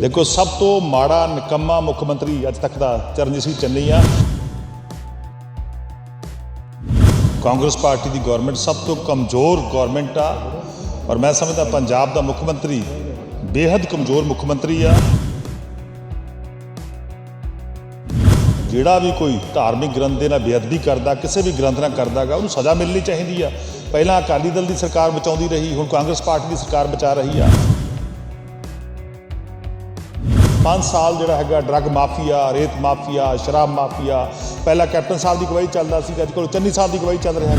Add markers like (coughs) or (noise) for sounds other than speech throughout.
ਦੇਖੋ, ਸਭ ਤੋਂ ਮਾੜਾ, ਨਿਕੰਮਾ ਮੁੱਖ ਮੰਤਰੀ ਅੱਜ ਤੱਕ ਦਾ ਚਰਨਜੀਤ ਸਿੰਘ ਚੰਨੀ ਆ। ਕਾਂਗਰਸ ਪਾਰਟੀ ਦੀ ਗਵਰਨਮੈਂਟ ਸਭ ਤੋਂ ਕਮਜ਼ੋਰ ਗਵਰਨਮੈਂਟ ਆ। ਔਰ ਮੈਂ ਸਮਝਦਾ ਪੰਜਾਬ ਦਾ ਮੁੱਖ ਮੰਤਰੀ ਬੇहद ਕਮਜ਼ੋਰ ਮੁੱਖ ਮੰਤਰੀ ਆ। ਜਿਹੜਾ ਵੀ ਕੋਈ ਧਾਰਮਿਕ ਗ੍ਰੰਥ ਦੇ ਨਾਲ ਬੇਅਦਬੀ ਕਰਦਾ, ਕਿਸੇ ਵੀ ਗ੍ਰੰਥ ਨਾਲ ਕਰਦਾਗਾ, ਉਹਨੂੰ ਸਜ਼ਾ ਮਿਲਣੀ ਚਾਹੀਦੀ ਆ। ਪਹਿਲਾਂ ਅਕਾਲੀ ਦਲ ਦੀ ਸਰਕਾਰ ਬਚਾਉਂਦੀ ਰਹੀ, ਹੁਣ ਕਾਂਗਰਸ ਪਾਰਟੀ ਦੀ ਸਰਕਾਰ ਬਚਾ ਰਹੀ ਆ। 5 ਸਾਲ ਜਿਹੜਾ ਹੈਗਾ ਡਰੱਗ ਮਾਫੀਆ ਰੇਤ ਮਾਫੀਆ, ਸ਼ਰਾਬ ਮਾਫੀਆ। ਪਹਿਲਾਂ ਕੈਪਟਨ ਸਾਹਿਬ ਦੀ ਗਵਾਹੀ ਚੱਲਦਾ ਸੀ ਅੱਜ ਕੋਲ ਚੰਨੀ ਸਾਹਿਬ ਦੀ ਗਵਾਹੀ ਚੱਲ ਰਿਹਾ ਹੈ।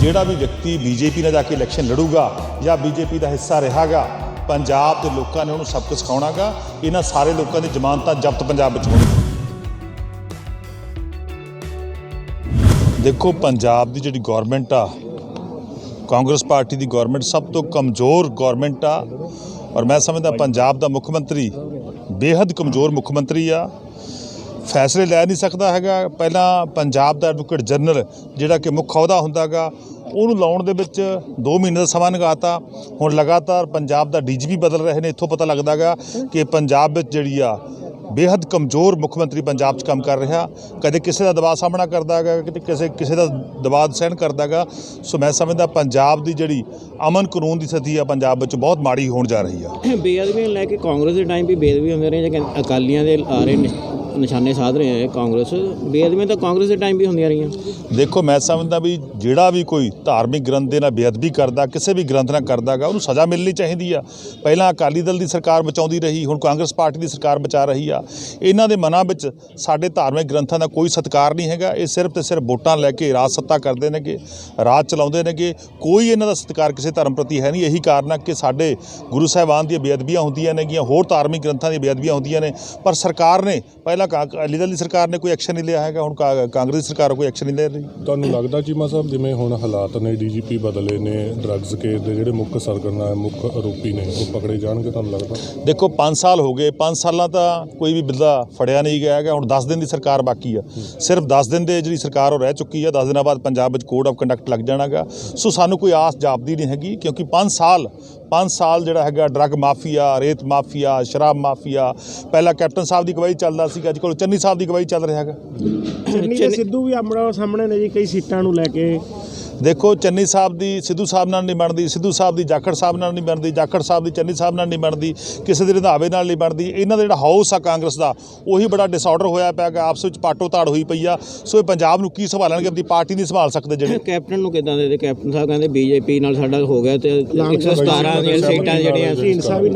ਜਿਹੜਾ ਵੀ ਵਿਅਕਤੀ ਬੀਜੇਪੀ ਨਾਲ ਜਾ ਕੇ ਇਲੈਕਸ਼ਨ ਲੜੂਗਾ ਜਾਂ ਬੀਜੇਪੀ ਦਾ ਹਿੱਸਾ ਰਹਾਗਾ, ਪੰਜਾਬ ਦੇ ਲੋਕਾਂ ਨੇ ਉਹਨੂੰ ਸਬਕ ਸਿਖਾਉਣਾਗਾ, ਇਹਨਾਂ ਸਾਰੇ ਲੋਕਾਂ ਦੀ ਜ਼ਮਾਨਤਾਂ ਜ਼ਬਤ ਪੰਜਾਬ ਵਿੱਚ ਹੋਣਗੀਆਂ। ਦੇਖੋ, ਪੰਜਾਬ ਦੀ ਜਿਹੜੀ ਗਵਰਨਮੈਂਟ ਆ, ਕਾਂਗਰਸ ਪਾਰਟੀ ਦੀ ਗਵਰਨਮੈਂਟ ਸਭ ਤੋਂ ਕਮਜ਼ੋਰ ਗਵਰਨਮੈਂਟ ਆ ਔਰ ਮੈਂ ਸਮਝਦਾ ਪੰਜਾਬ ਦਾ ਮੁੱਖ ਮੰਤਰੀ ਬੇहद ਕਮਜ਼ੋਰ ਮੁੱਖ ਮੰਤਰੀ ਆ। ਫੈਸਲੇ ਲੈ ਨਹੀਂ ਸਕਦਾ ਹੈਗਾ। ਪਹਿਲਾਂ ਪੰਜਾਬ ਦਾ ਐਡਵੋਕੇਟ ਜਨਰਲ ਜਿਹੜਾ ਕਿ ਮੁੱਖ ਅਹੁਦਾ ਹੁੰਦਾਗਾ ਉਹਨੂੰ ਲਾਉਣ ਦੇ ਵਿੱਚ 2 ਮਹੀਨੇ ਦਾ ਸਮਾਂ ਲਗਾਤਾ ਹੁਣ ਲਗਾਤਾਰ ਪੰਜਾਬ ਦਾ ਡੀਜੀਪੀ ਬਦਲ ਰਹੇ ਨੇ, ਇੱਥੋਂ ਪਤਾ ਲੱਗਦਾਗਾ ਕਿ ਪੰਜਾਬ ਵਿੱਚ ਜਿਹੜੀ ਆ ਬੇहद ਕਮਜ਼ੋਰ ਮੁੱਖ ਮੰਤਰੀ ਪੰਜਾਬ 'ਚ ਕੰਮ ਕਰ ਰਿਹਾ। ਕਦੇ ਕਿਸੇ ਦਾ ਦਬਾਅ ਸਾਹਮਣਾ ਕਰਦਾ ਹੈਗਾ ਕਿਤੇ ਕਿਸੇ ਕਿਸੇ ਦਾ ਦਬਾਅ ਸਹਿਣ ਕਰਦਾ ਹੈਗਾ। ਸੋ ਮੈਂ ਸਮਝਦਾ ਪੰਜਾਬ ਦੀ ਜਿਹੜੀ ਅਮਨ ਕਾਨੂੰਨ ਦੀ ਸਥਿਤੀ ਆ, ਪੰਜਾਬ ਵਿੱਚ ਬਹੁਤ ਮਾੜੀ ਹੋਣ ਜਾ ਰਹੀ ਆ। ਬੇਅਦਬੀ ਨੂੰ ਲੈ ਕੇ ਕਾਂਗਰਸ ਦੇ ਟਾਈਮ ਵੀ ਬੇਅਦਬੀ ਹੁੰਦੇ ਰਹੇ ਜਾਂ ਅਕਾਲੀਆਂ ਦੇ ਆ ਰਹੇ ਨੇ। ਨਿਸ਼ਾਨੇ ਸਾਧ ਰਹੇ ਹੈ ਕਾਂਗਰਸ। ਬੇਅਦਬੀਆਂ ਤਾਂ ਕਾਂਗਰਸ ਦੇ ਟਾਈਮ ਵੀ ਹੁੰਦੀਆਂ ਰਹੀਆਂ। ਦੇਖੋ, ਮੈਂ ਸਮਝਦਾ ਵੀ ਜਿਹੜਾ ਵੀ ਕੋਈ ਧਾਰਮਿਕ ਗ੍ਰੰਥ ਦੇ ਨਾਲ ਬੇਅਦਬੀ ਕਰਦਾ, ਕਿਸੇ ਵੀ ਗ੍ਰੰਥ ਨਾਲ ਕਰਦਾਗਾ, ਉਹਨੂੰ ਸਜ਼ਾ ਮਿਲਣੀ ਚਾਹੀਦੀ ਆ। ਪਹਿਲਾਂ ਅਕਾਲੀ ਦਲ ਦੀ ਸਰਕਾਰ ਬਚਾਉਂਦੀ ਰਹੀ, ਹੁਣ ਕਾਂਗਰਸ ਪਾਰਟੀ ਦੀ ਸਰਕਾਰ ਬਚਾ ਰਹੀ ਆ। ਇਹਨਾਂ ਦੇ ਮਨਾਂ ਵਿੱਚ ਸਾਡੇ ਧਾਰਮਿਕ ਗ੍ਰੰਥਾਂ ਦਾ ਕੋਈ ਸਤਿਕਾਰ ਨਹੀਂ ਹੈਗਾ। ਇਹ ਸਿਰਫ ਤੇ ਸਿਰਫ ਵੋਟਾਂ ਲੈ ਕੇ ਰਾਜ ਸੱਤਾ ਕਰਦੇ ਨੇਗੇ, ਰਾਜ ਚਲਾਉਂਦੇ ਨੇਗੇ। ਕੋਈ ਇਹਨਾਂ ਦਾ ਸਤਿਕਾਰ ਕਿਸੇ ਧਰਮ ਪ੍ਰਤੀ ਹੈ ਨਹੀਂ। ਇਹੀ ਕਾਰਨ ਆ ਕਿ ਸਾਡੇ ਗੁਰੂ ਸਾਹਿਬਾਨ ਦੀਆਂ ਬੇਅਦਬੀਆਂ ਹੁੰਦੀਆਂ ਨੇਗੀਆਂ, ਹੋਰ ਧਾਰਮਿਕ ਗ੍ਰੰਥਾਂ ਦੀਆਂ ਬੇਅਦਬੀਆਂ ਹੁੰਦੀਆਂ ਨੇ। ਪਰ ਸਰਕਾਰ ਨੇ ਪਹਿਲਾਂ ਕਾ- ਅਕਾਲੀ ਦਲ ਦੀ ਸਰਕਾਰ ਨੇ ਕੋਈ ਐਕਸ਼ਨ ਨਹੀਂ ਲਿਆ ਹੈਗਾ ਹੁਣ ਕਾ- ਕਾਂਗਰਸ ਦੀ ਸਰਕਾਰ ਕੋਈ ਐਕਸ਼ਨ ਨਹੀਂ ਲੈ ਰਹੀ। ਤੁਹਾਨੂੰ ਲੱਗਦਾ ਚੀਮਾ ਸਾਹਿਬ ਜਿਵੇਂ ਹੁਣ ਹਾਲਾਤ ਨੇ ਡੀਜੀਪੀ ਬਦਲੇ ਨੇ ਡਰੱਗਸ ਕੇਸ ਦੇ ਜਿਹੜੇ ਮੁੱਖ ਸਰਗਨਾ ਮੁੱਖ ਆਰੋਪੀ ਨੇ ਉਹ ਪਕੜੇ ਜਾਣਗੇ ਤੁਹਾਨੂੰ ਲੱਗਦਾ? ਦੇਖੋ 5 ਸਾਲ ਹੋ ਗਏ 5 ਸਾਲਾਂ ਤਾਂ ਕੋਈ ਵੀ ਬਿੱਲਾ ਫੜਿਆ ਨਹੀਂ ਗਿਆ ਹੈਗਾ ਹੁਣ 10 ਦਿਨ ਦੀ ਸਰਕਾਰ ਬਾਕੀ ਆ। ਸਿਰਫ 10 ਦਿਨ ਦੇ ਜਿਹੜੀ ਸਰਕਾਰ ਉਹ ਰਹਿ ਚੁੱਕੀ ਆ 10 ਦਿਨਾਂ ਬਾਅਦ ਪੰਜਾਬ ਵਿੱਚ ਕੋਡ ਆਫ ਕੰਡਕਟ ਲੱਗ ਜਾਣਾਗਾ। ਸੋ ਸਾਨੂੰ ਕੋਈ ਆਸ ਜਾਪਦੀ ਨਹੀਂ ਹੈਗੀ ਕਿਉਂਕਿ 5 ਸਾਲ 5 ਸਾਲ ਜਿਹੜਾ ਹੈਗਾ ਡਰੱਗ ਮਾਫੀਆ ਰੇਤ ਮਾਫੀਆ, ਸ਼ਰਾਬ ਮਾਫੀਆ, ਪਹਿਲਾਂ ਕੈਪਟਨ ਸਾਹਿਬ ਦੀ ਗਵਾਹੀ ਚੱਲਦਾ ਸੀ ਅੱਜ ਕੋਲ ਚੰਨੀ ਸਾਹਿਬ ਦੀ ਗਵਾਹੀ ਚੱਲ ਰਿਹਾ ਹੈਗਾ। ਚੰਨੀ ਸਿੱਧੂ ਵੀ ਆਮਣਾ ਸਾਹਮਣੇ ਨੇ ਜੀ, ਕਈ ਸੀਟਾਂ ਨੂੰ ਲੈ ਕੇ। ਦੇਖੋ ਚੰਨੀ ਸਾਹਿਬ ਦੀ ਸਿੱਧੂ ਸਾਹਿਬ ਨਾਲ ਨਹੀਂ ਬਣਦੀ ਸਿੱਧੂ ਸਾਹਿਬ ਦੀ ਜਾਖੜ ਸਾਹਿਬ ਨਾਲ ਨਹੀਂ ਬਣਦੀ ਜਾਖੜ ਸਾਹਿਬ ਦੀ ਚੰਨੀ ਸਾਹਿਬ ਨਾਲ ਨਹੀਂ ਬਣਦੀ ਕਿਸੇ ਦੇ ਰੰਧਾਵੇ ਨਾਲ ਨਹੀਂ ਬਣਦੀ ਇਹਨਾਂ ਦਾ ਜਿਹੜਾ ਹਾਊਸ ਆ ਕਾਂਗਰਸ ਦਾ ਉਹੀ ਬੜਾ ਡਿਸਆਰਡਰ ਹੋਇਆ ਪਿਆ ਗਾ ਆਪਸ ਵਿੱਚ ਪਾਟੋ ਤਾੜ ਹੋਈ ਪਈ ਆ। ਸੋ ਇਹ ਪੰਜਾਬ ਨੂੰ ਕੀ ਸੰਭਾਲਣਗੇ ਆਪਣੀ ਪਾਰਟੀ ਨਹੀਂ ਸੰਭਾਲ ਸਕਦੇ ਜਿਹੜੇ (coughs) ਕੈਪਟਨ ਨੂੰ ਕਿਦਾਂ ਦੇ ਦੇ? ਕੈਪਟਨ ਸਾਹਿਬ ਕਹਿੰਦੇ ਬੀਜੇਪੀ ਨਾਲ ਸਾਡਾ ਹੋ ਗਿਆ ਤੇ 117 ਦੀਆਂ ਸੀਟਾਂ ਜਿਹੜੀਆਂ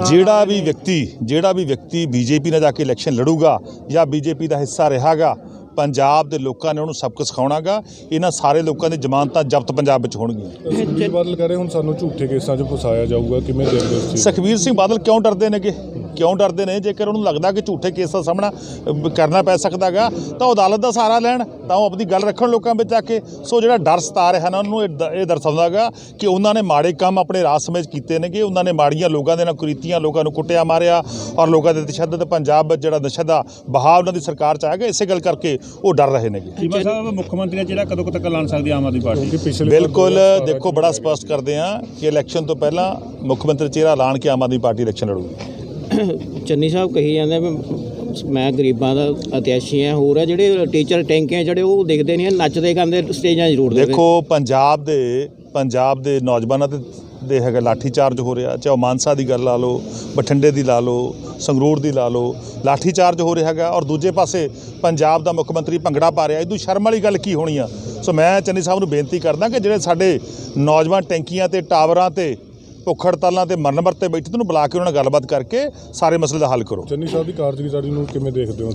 ਜਿਹੜਾ ਵੀ ਵਿਅਕਤੀ ਜਿਹੜਾ ਵੀ ਵਿਅਕਤੀ ਬੀਜੇਪੀ ਨਾਲ ਜਾ ਕੇ ਇਲੈਕਸ਼ਨ ਲੜੂਗਾ ਜਾਂ ਬੀਜੇਪੀ ਦਾ ਹਿੱਸਾ ਰਹਾਗਾ ਪੰਜਾਬ ਦੇ ਲੋਕਾਂ ਨੇ ਉਹਨੂੰ ਸਬਕ ਸਿਖਾਉਣਾਗਾ ਇਹਨਾਂ ਸਾਰੇ ਲੋਕਾਂ ਦੀ ਜ਼ਮਾਨਤਾਂ ਜ਼ਬਤ ਪੰਜਾਬ ਵਿੱਚ ਹੋਣਗੀਆਂ ਸੁਖਬੀਰ ਬਾਦਲ ਕਹ ਰਹੇ ਹੁਣ ਸਾਨੂੰ ਝੂਠੇ ਕੇਸਾਂ 'ਚ ਫਸਾਇਆ ਜਾਊਗਾ ਕਿਵੇਂ ਦੇਖਦੇ ਹੋ? ਸੁਖਬੀਰ ਸਿੰਘ ਬਾਦਲ ਕਿਉਂ ਡਰਦੇ ਨੇਗੇ ਕਿਉਂ ਡਰਦੇ ਨੇ? ਜੇਕਰ ਉਹਨੂੰ ਲੱਗਦਾ ਕਿ ਝੂਠੇ ਕੇਸ ਦਾ ਸਾਹਮਣਾ ਕਰਨਾ ਪੈ ਸਕਦਾਗਾ ਤਾਂ ਉਹ ਅਦਾਲਤ ਦਾ ਸਹਾਰਾ ਲੈਣ ਤਾਂ ਉਹ ਆਪਣੀ ਗੱਲ ਰੱਖਣ ਲੋਕਾਂ ਵਿੱਚ ਆ ਕੇ। ਸੋ ਜਿਹੜਾ ਡਰ ਸਤਾ ਰਿਹਾ ਨਾ ਉਹਨੂੰ ਇਹ ਦ- ਇਹ ਦਰਸਾਉਂਦਾਗਾ ਕਿ ਉਹਨਾਂ ਨੇ ਮਾੜੇ ਕੰਮ ਆਪਣੇ ਰਾਜ ਸਮੇਂ 'ਚ ਕੀਤੇ ਨੇਗੇ। ਉਹਨਾਂ ਨੇ ਮਾੜੀਆਂ ਲੋਕਾਂ ਦੇ ਨਾਲ ਕੁਰੀਤੀਆਂ ਲੋਕਾਂ ਨੂੰ ਕੁੱਟਿਆ ਮਾਰਿਆ ਔਰ ਲੋਕਾਂ ਦੇ ਤਸ਼ੱਦਦ ਪੰਜਾਬ ਵਿੱਚ ਜਿਹੜਾ ਨਸ਼ਾ ਦਾ ਬਹਾਵ ਉਹਨਾਂ ਦੀ ਸਰਕਾਰ 'ਚ ਆਏਗਾ ਇਸੇ ਗੱਲ ਕਰਕੇ ਉਹ ਡਰ ਰਹੇ ਨੇਗੇ। ਚੀਮਾ ਸਾਹਿਬ ਮੁੱਖ ਮੰਤਰੀ ਜਿਹੜਾ ਕਦੋਂ ਕੁ ਤੱਕ ਐਲਾਨ ਸਕਦੀ ਆਮ ਆਦਮੀ ਪਾਰਟੀ? ਬਿਲਕੁਲ 2017 ਦੇਖੋ ਬੜਾ ਸਪਸ਼ਟ ਕਰਦੇ ਆ ਕਿ ਇਲੈਕਸ਼ਨ ਤੋਂ ਪਹਿਲਾਂ ਮੁੱਖ ਮੰਤਰੀ ਚਿਹਰਾ ਐਲਾਨ ਕੇ ਆਮ ਆਦਮੀ ਪਾਰਟੀ ਇਲੈਕਸ਼ਨ ਲੜੂਗੀ। ਚੰਨੀ ਸਾਹਿਬ ਕਹੀ ਜਾਂਦੇ ਵੀ ਮੈਂ ਗਰੀਬਾਂ ਦਾ ਅਤਿਆਸ਼ੀ ਆ, ਹੋਰ ਆ ਜਿਹੜੇ ਟੀਚਰ ਟੈਂਕੇ ਜਿਹੜੇ ਉਹ ਦੇਖਦੇ ਨਹੀਂ ਨੱਚਦੇ ਗਾਉਂਦੇ, ਸਟੇਜਾਂ 'ਚ ਜ਼ਰੂਰ ਦੇਖੋ, ਪੰਜਾਬ ਦੇ ਪੰਜਾਬ ਦੇ ਨੌਜਵਾਨਾਂ ਤੇ, ਦੇ ਹੈਗਾ ਲਾਠੀ ਚਾਰਜ ਹੋ ਰਿਹਾ, ਚਾਹੇ ਉਹ ਮਾਨਸਾ ਦੀ ਗੱਲ ਲਾ ਲਓ, ਬਠਿੰਡੇ ਦੀ ਲਾ ਲਓ, ਸੰਗਰੂਰ ਦੀ ਲਾ ਲਓ ਲਾਠੀ ਚਾਰਜ ਹੋ ਰਿਹਾ ਹੈਗਾ। ਔਰ ਦੂਜੇ ਪਾਸੇ ਪੰਜਾਬ ਦਾ ਮੁੱਖ ਮੰਤਰੀ ਭੰਗੜਾ ਪਾ ਰਿਹਾ, ਇਹਦੂ ਸ਼ਰਮ ਵਾਲੀ ਗੱਲ ਕੀ ਹੋਣੀ ਆ? ਸੋ ਮੈਂ ਚੰਨੀ ਸਾਹਿਬ ਨੂੰ ਬੇਨਤੀ ਕਰਦਾ ਕਿ ਜਿਹੜੇ ਸਾਡੇ ਨੌਜਵਾਨ ਟੈਂਕੀਆਂ ਤੇ, ਟਾਵਰਾਂ ਤੇ ਭੁੱਖ ਹੜਤਾਲਾਂ ਤੇ ਮਰਨ ਵਰਤੇ ਬੈਠੇ ਤੁਹਾਨੂੰ ਬੁਲਾ ਕੇ ਉਹਨਾਂ ਨਾਲ ਗੱਲਬਾਤ ਕਰਕੇ ਸਾਰੇ ਮਸਲੇ ਦਾ ਹੱਲ ਕਰੋ। ਚੰਨੀ ਸਾਹਿਬ ਦੀ ਕਾਰਜਗੁਜ਼ਾਰੀ ਨੂੰ ਕਿਵੇਂ ਦੇਖਦੇ ਹੋ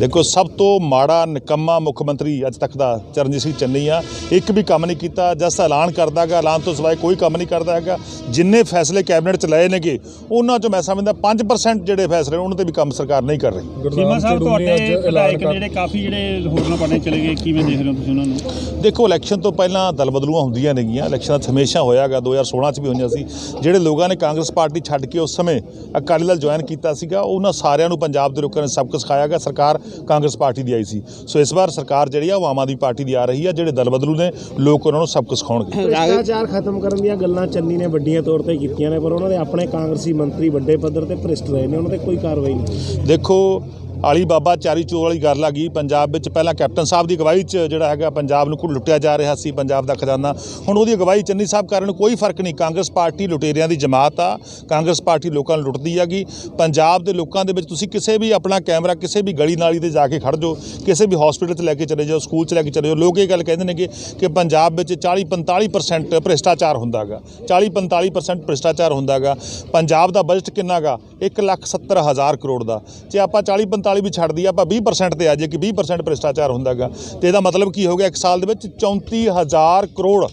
ਦੇਖੋ ਸਭ ਤੋਂ ਮਾੜਾ ਨਿਕੰਮਾ ਮੁੱਖ ਮੰਤਰੀ ਅੱਜ ਤੱਕ ਦਾ ਚਰਨਜੀਤ ਸਿੰਘ ਚੰਨੀ ਆ। ਇੱਕ ਵੀ ਕੰਮ ਨਹੀਂ ਕੀਤਾ ਜਸ ਐਲਾਨ ਕਰਦਾਗਾ ਐਲਾਨ ਤੋਂ ਸਿਵਾਏ ਕੋਈ ਕੰਮ ਨਹੀਂ ਕਰਦਾ ਹੈਗਾ। ਜਿੰਨੇ ਫੈਸਲੇ ਕੈਬਨਿਟ ਚ ਲਏ ਨੇਗੇ ਉਹਨਾਂ ਚੋਂ ਮੈਂ ਸਮਝਦਾ 5% ਜਿਹੜੇ ਫੈਸਲੇ ਉਹਨਾਂ ਤੇ ਵੀ ਕੰਮ ਸਰਕਾਰ ਨਹੀਂ ਕਰ ਰਹੀ। ਗੁਰਨਾਮ ਸਾਹਿਬ ਤੁਹਾਡੇ ਵਿਧਾਇਕ ਜਿਹੜੇ ਕਾਫੀ ਜਿਹੜੇ ਹੋਰਨਾਂ ਪਾਰਟੀਆਂ ਚਲੇ ਗਏ ਕਿਵੇਂ ਦੇਖ ਰਹੇ ਹੋ ਤੁਸੀਂ ਉਹਨਾਂ ਨੂੰ? ਦੇਖੋ ਇਲੈਕਸ਼ਨ ਤੋਂ ਪਹਿਲਾਂ ਦਲ ਬਦਲੂਆਂ ਹੁੰਦੀਆਂ ਨੇਗੀਆਂ ਇਲੈਕਸ਼ਨ ਹਮੇਸ਼ਾ ਹੋਇਆਗਾ 2016 ਚ ਵੀ ਹੋਈਆਂ ਸੀ। ਜਿਹੜੇ ਲੋਕਾਂ ਨੇ ਕਾਂਗਰਸ ਪਾਰਟੀ ਛੱਡ ਕੇ ਉਸ ਸਮੇਂ ਅਕਾਲੀ ਦਲ ਜੁਆਇਨ ਕੀਤਾ ਸੀਗਾ ਉਹਨਾਂ ਸਾਰਿਆਂ ਨੂੰ ਪੰਜਾਬ ਦੇ ਲੋਕਾਂ ਨੇ ਸਬਕ ਸਿਖਾਇਆ ਗਿਆ ਸਰਕਾਰ ਕਾਂਗਰਸ ਪਾਰਟੀ ਦੀ ਆਈ ਸੀ। ਸੋ ਇਸ ਵਾਰ ਸਰਕਾਰ ਜਿਹੜੀ ਆ ਉਹ ਆਮ ਆਦਮੀ ਪਾਰਟੀ ਦੀ ਆ ਰਹੀ ਆ ਜਿਹੜੇ ਦਲ ਬਦਲੂ ਨੇ ਲੋਕ ਉਹਨਾਂ ਨੂੰ ਸਬਕ ਸਿਖਾਉਣਗੇ। ਭ੍ਰਿਸ਼ਟਾਚਾਰ ਖਤਮ ਕਰਨ ਦੀਆਂ ਗੱਲਾਂ ਚੰਨੀ ਨੇ ਵੱਡੀਆਂ ਤੌਰ ਤੇ ਕੀਤੀਆਂ ਨੇ ਪਰ ਉਹਨਾਂ ਦੇ ਆਪਣੇ ਕਾਂਗਰਸੀ ਮੰਤਰੀ ਵੱਡੇ ਪੱਧਰ ਤੇ ਭ੍ਰਿਸ਼ਟ ਰਹੇ ਨੇ ਉਹਨਾਂ ਤੇ ਕੋਈ ਕਾਰਵਾਈ ਨਹੀਂ ਦੇਖੋ ਆਲੀ ਬਾਬਾ ਚਾਰੀ ਚੋਰ ਵਾਲੀ ਗੱਲ ਆ ਗਈ। ਪੰਜਾਬ ਵਿੱਚ ਪਹਿਲਾਂ ਕੈਪਟਨ ਸਾਹਿਬ ਦੀ ਅਗਵਾਈ 'ਚ ਜਿਹੜਾ ਹੈਗਾ ਪੰਜਾਬ ਨੂੰ ਕੁ ਲੁੱਟਿਆ ਜਾ ਰਿਹਾ ਸੀ, ਪੰਜਾਬ ਦਾ ਖਜ਼ਾਨਾ। ਹੁਣ ਉਹਦੀ ਅਗਵਾਈ ਚੰਨੀ ਸਾਹਿਬ ਕਰਨ ਨੂੰ ਕੋਈ ਫ਼ਰਕ ਨਹੀਂ। ਕਾਂਗਰਸ ਪਾਰਟੀ ਲੁਟੇਰਿਆਂ ਦੀ ਜਮਾਤ ਆ। ਕਾਂਗਰਸ ਪਾਰਟੀ ਲੋਕਾਂ ਨੂੰ ਲੁੱਟਦੀ ਹੈਗੀ। ਪੰਜਾਬ ਦੇ ਲੋਕਾਂ ਦੇ ਵਿੱਚ ਤੁਸੀਂ ਕਿਸੇ ਵੀ ਆਪਣਾ ਕੈਮਰਾ, ਕਿਸੇ ਵੀ ਗਲੀ ਨਾਲੀ ਤੇ ਜਾ ਕੇ ਖੜ ਜਾਓ, ਕਿਸੇ ਵੀ ਹਸਪੀਟਲ 'ਚ ਲੈ ਕੇ ਚਲੇ ਜਾਓ ਸਕੂਲ 'ਚ ਲੈ ਕੇ ਚਲੇ ਜਾਓ, ਲੋਕ ਇਹ ਗੱਲ ਕਹਿੰਦੇ ਨੇ ਕਿ ਕਿ ਪੰਜਾਬ ਵਿੱਚ 40 45% ਭ੍ਰਿਸ਼ਟਾਚਾਰ ਹੁੰਦਾਗਾ। 40 45% ਭ੍ਰਿਸ਼ਟਾਚਾਰ ਹੁੰਦਾਗਾ। ਪੰਜਾਬ ਦਾ ਬਜਟ ਕਿੰਨਾਗਾ? 1 ਲੱਖ 70 ਹਜ਼ਾਰ ਕਰੋੜ ਦਾ। ਜੇ ਆਪਾਂ 40 45 ਵੀ ਛੱਡ ਦਈਏ, ਆਪਾਂ 20% ਤੇ ਆ ਜਾਈਏ ਕਿ 20% ਭ੍ਰਿਸ਼ਟਾਚਾਰ ਹੁੰਦਾਗਾ ਤੇ ਇਹਦਾ ਮਤਲਬ ਕੀ ਹੋ ਗਿਆ? ਇੱਕ ਸਾਲ ਦੇ ਵਿੱਚ 34 ਹਜ਼ਾਰ ਕਰੋੜ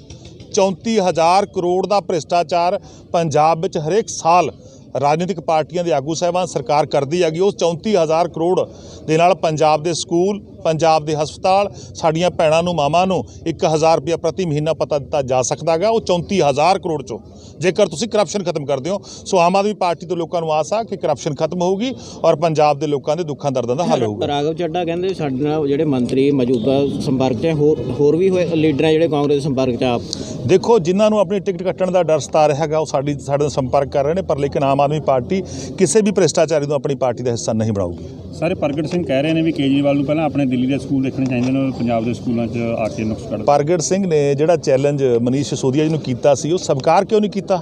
34 ਹਜ਼ਾਰ ਕਰੋੜ ਦਾ ਭ੍ਰਿਸ਼ਟਾਚਾਰ ਪੰਜਾਬ ਵਿੱਚ ਹਰੇਕ ਸਾਲ ਰਾਜਨੀਤਿਕ ਪਾਰਟੀਆਂ ਦੇ ਆਗੂ ਸਾਹਿਬਾਨ ਸਰਕਾਰ ਕਰਦੀ ਹੈਗੀ। ਉਸ 34000 ਕਰੋੜ ਦੇ ਨਾਲ ਪੰਜਾਬ ਦੇ ਸਕੂਲ ਪੰਜਾਬ ਦੇ ਹਸਪਤਾਲ ਸਾਡੀਆਂ ਭੈਣਾਂ ਨੂੰ ਮਾਵਾਂ ਨੂੰ 1000 ਰੁਪਏ ਪ੍ਰਤੀ ਮਹੀਨਾ ਪਤਾ ਦਿੱਤਾ ਜਾ ਸਕਦਾਗਾ ਉਹ 34000 ਕਰੋੜ ਚੋਂ। ਜੇਕਰ ਤੁਸੀਂ ਕਰਪਸ਼ਨ ਖਤਮ ਕਰਦੇ ਹੋ ਸੋ ਆਮ ਆਦਮੀ ਪਾਰਟੀ ਤੋਂ ਲੋਕਾਂ ਨੂੰ ਆਸ ਆ ਕਿ ਕਰਪਸ਼ਨ ਖਤਮ ਹੋਊਗੀ ਔਰ ਪੰਜਾਬ ਦੇ ਲੋਕਾਂ ਦੇ ਦੁੱਖਾਂ ਦਰਦਾਂ ਦਾ ਹੱਲ ਹੋਊਗਾ। ਰਾਘਵ ਚੱਡਾ ਕਹਿੰਦੇ ਸਾਡੇ ਨਾਲ ਜਿਹੜੇ ਮੰਤਰੀ ਮੌਜੂਦਾ ਸੰਪਰਕ 'ਚ ਹੋਰ ਹੋਰ ਵੀ ਹੋਏ ਲੀਡਰ ਜਿਹੜੇ ਕਾਂਗਰਸ ਦੇ ਸੰਪਰਕ 'ਚ ਆਪ ਦੇਖੋ ਜਿਨ੍ਹਾਂ ਨੂੰ ਆਪਣੀ ਟਿਕਟ ਕੱਟਣ ਦਾ ਡਰ ਸਤਾ ਰਿਹਾ ਹੈਗਾ ਉਹ ਸਾਡੀ ਸਾਡੇ ਨਾਲ ਸੰਪਰਕ ਕਰ ਰਹੇ ਨੇ ਪਰ ਲੇਕਿਨ ਆਮ ਆਦਮੀ ਪਾਰਟੀ ਕਿਸੇ ਵੀ ਭ੍ਰਿਸ਼ਟਾਚਾਰੀ ਨੂੰ ਆਪਣੀ ਪਾਰਟੀ ਦਾ ਹਿੱਸਾ ਨਹੀਂ ਬਣਾਊਗੀ। ਸਾਰੇ ਪ੍ਰਗਟ ਸਿੰਘ ਕਹਿ ਰਹੇ ਨੇ ਵੀ ਕੇਜਰੀਵਾਲ ਨੂੰ ਪਹਿਲਾਂ ਆਪਣੇ ਦਿੱਲੀ ਦੇ ਸਕੂਲ ਦੇਖਣੇ ਚਾਹੀਦੇ ਨੇ ਪੰਜਾਬ ਦੇ ਸਕੂਲਾਂ 'ਚ ਆ ਕੇ ਨੁਕਸ ਕੱਢ ਪ੍ਰਗਟ ਸਿੰਘ ਨੇ ਜਿਹੜਾ ਚੈਲੰਜ ਮਨੀਸ਼ ਸਿਸੋਦੀਆ ਜੀ ਨੂੰ ਕੀਤਾ ਸੀ ਉਹ ਸਵੀਕਾਰ ਕਿਉਂ ਨਹੀਂ ਕੀਤਾ?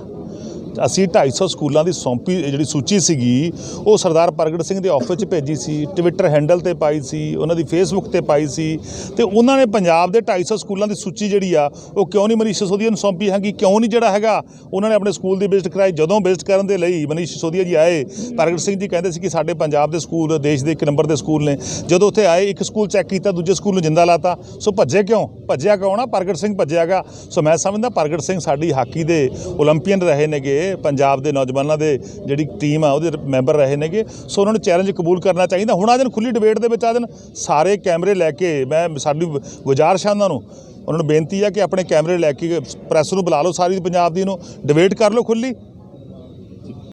ਅਸੀਂ 250 ਸਕੂਲਾਂ ਦੀ ਸੌਂਪੀ ਜਿਹੜੀ ਸੂਚੀ ਸੀਗੀ, ਉਹ ਸਰਦਾਰ ਪ੍ਰਗਟ ਸਿੰਘ ਦੇ ਆਫਿਸ 'ਚ ਭੇਜੀ ਸੀ ਟਵਿੱਟਰ ਹੈਂਡਲ ਤੇ ਪਾਈ ਸੀ, ਉਹਨਾਂ ਦੀ ਫੇਸਬੁੱਕ ਤੇ ਪਾਈ ਸੀ, ਤੇ ਉਹਨਾਂ ਨੇ ਪੰਜਾਬ ਦੇ 250 ਸਕੂਲਾਂ ਦੀ ਸੂਚੀ ਜਿਹੜੀ ਆ, ਉਹ ਕਿਉਂ ਨਹੀਂ ਮਨੀਸ਼ ਸੋਦੀਆ ਨੂੰ ਸੌਂਪੀ? ਹੈਗੀ ਕਿਉਂ ਨਹੀਂ ਜਿਹੜਾ ਹੈਗਾ? ਉਹਨਾਂ ਨੇ ਆਪਣੇ ਸਕੂਲ ਦੀ ਵਿਜ਼ਿਟ ਕਰਾਈ। ਜਦੋਂ ਵਿਜ਼ਿਟ ਕਰਨ ਦੇ ਲਈ ਮਨੀਸ਼ ਸੋਦੀਆ ਜੀ ਆਏ, ਪ੍ਰਗਟ ਸਿੰਘ ਜੀ ਕਹਿੰਦੇ ਸੀ ਕਿ ਸਾਡੇ ਪੰਜਾਬ ਦੇ ਸਕੂਲ, ਦੇਸ਼ ਦੇ ਇੱਕ ਨੰਬਰ ਦੇ ਸਕੂਲ ਨੇ। ਜਦੋਂ ਉੱਥੇ ਆਏ, ਇੱਕ ਸਕੂਲ ਚੈੱਕ ਕੀਤਾ, ਦੂਜੇ ਸਕੂਲ ਨੂੰ ਜਿੰਦਾ ਲਾਤਾ। ਸੋ ਭੱਜੇ ਕਿਉਂ? ਭੱਜਿਆ ਕਿਉਂ ਨਾ ਪ੍ਰਗਟ ਸਿੰਘ ਭੱਜਿਆਗਾ ਸੋ ਮੈਂ ਸਮਝਦਾ, ਪ੍ਰਗਟ ਸਿੰਘ ਸਾਡੀ ਹਾਕੀ ਦੇ 올림픽ੀਅਨ ਰਹੇ ਨੇਗੇ। ਪੰਜਾਬ ਦੇ ਨੌਜਵਾਨਾਂ ਦੇ ਜਿਹੜੀ ਟੀਮ ਆ, ਉਹਦੇ ਮੈਂਬਰ ਰਹੇ ਨੇਗੇ। ਸੋ ਉਹਨਾਂ ਨੂੰ ਚੈਲੰਜ ਕਬੂਲ ਕਰਨਾ ਚਾਹੀਦਾ। ਹੁਣ ਆ ਦਿਨ ਖੁੱਲੀ ਡਿਬੇਟ ਦੇ ਵਿੱਚ ਆ ਦਿਨ ਸਾਰੇ ਕੈਮਰੇ ਲੈ ਕੇ ਮੈਂ, ਸਾਡੀ ਗੁਜ਼ਾਰਿਸ਼ ਆ ਉਹਨਾਂ ਨੂੰ। ਉਹਨਾਂ ਨੂੰ ਬੇਨਤੀ ਆ ਕਿ ਆਪਣੇ ਕੈਮਰੇ ਲੈ ਕੇ ਪ੍ਰੈਸ ਨੂੰ ਬੁਲਾ ਲਓ ਸਾਰੀ ਪੰਜਾਬ ਦੀ ਨੂੰ। ਡਿਬੇਟ ਕਰ ਲਓ ਖੁੱਲੀ।